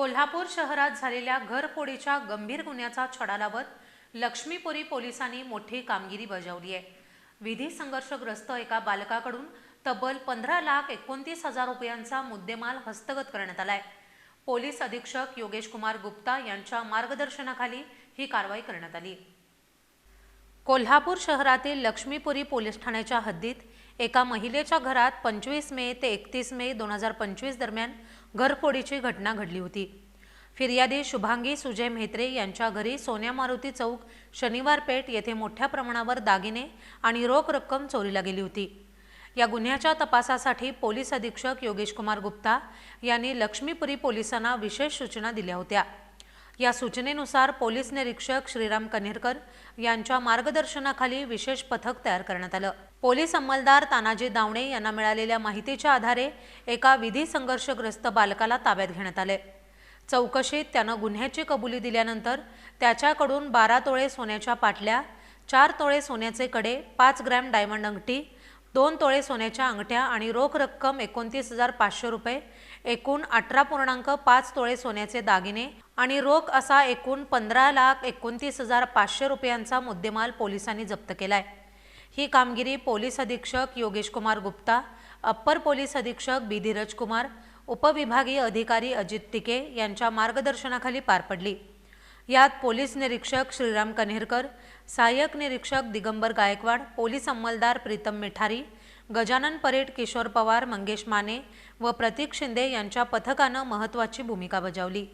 कोल्हापूर शहरात झालेल्या घरफोडीच्या गंभीर गुन्ह्याचा छडा लावत लक्ष्मीपुरी पोलिसांनी मोठी कामगिरी बजावली आहे. विधी संघर्षग्रस्त एका बालकाकडून तब्बल पंधरा लाख एकोणतीस हजार रुपयांचा मुद्देमाल हस्तगत करण्यात आलाय. पोलीस अधीक्षक योगेश कुमार गुप्ता यांच्या मार्गदर्शनाखाली ही कारवाई करण्यात आली. कोल्हापूर शहरातील लक्ष्मीपुरी पोलीस ठाण्याच्या हद्दीत एका महिलेच्या घरात पंचवीस मे ते एकतीस मे दोन हजार पंचवीस दरम्यान घरफोडीची घटना घडली होती. फिर्यादी शुभांगी सुजय म्हेत्रे यांच्या घरी सोन्या मारुती चौक शनिवार पेठ येथे मोठ्या प्रमाणावर दागिने आणि रोख रक्कम चोरीला गेली होती. या गुन्ह्याच्या तपासासाठी पोलीस अधीक्षक योगेश कुमार गुप्ता यांनी लक्ष्मीपुरी पोलिसांना विशेष सूचना दिल्या होत्या. या सूचनेनुसार पोलीस निरीक्षक श्रीराम कन्हेरकर यांच्या मार्गदर्शनाखाली विशेष पथक तयार करण्यात आलं. पोलीस अंमलदार तानाजी दावणे यांना मिळालेल्या माहितीच्या आधारे एका विधी संघर्षग्रस्त बालकाला ताब्यात घेण्यात आले. चौकशीत त्यानं गुन्ह्याची कबुली दिल्यानंतर त्याच्याकडून बारा तोळे सोन्याच्या पाटल्या चार तोळे सोन्याचे कडे पाच ग्रॅम डायमंड अंगठी दोन तोळे सोन्याच्या अंगठ्या आणि रोख रक्कम एकोणतीस हजार पाचशे रुपये एकूण अठरा पूर्णांक पाच तोळे सोन्याचे दागिने आणि रोख असा एकूण पंधरा लाख एकोणतीस हजार पाचशे रुपयांचा मुद्देमाल पोलिसांनी जप्त केलाय. ही कामगिरी पोलीस अधीक्षक योगेश कुमार गुप्ता अप्पर पोलीस अधीक्षक बी धीरज कुमार उपविभागीय अधिकारी अजित टिके यांच्या मार्गदर्शनाखाली पार पडली. यात पोलीस निरीक्षक श्रीराम कन्हेरकर सहाय्यक निरीक्षक दिगंबर गायकवाड पोलीस अंमलदार प्रीतम मिठारी गजानन परेड किशोर पवार मंगेश माने व प्रतीक शिंदे यांच्या पथकानं महत्त्वाची भूमिका बजावली.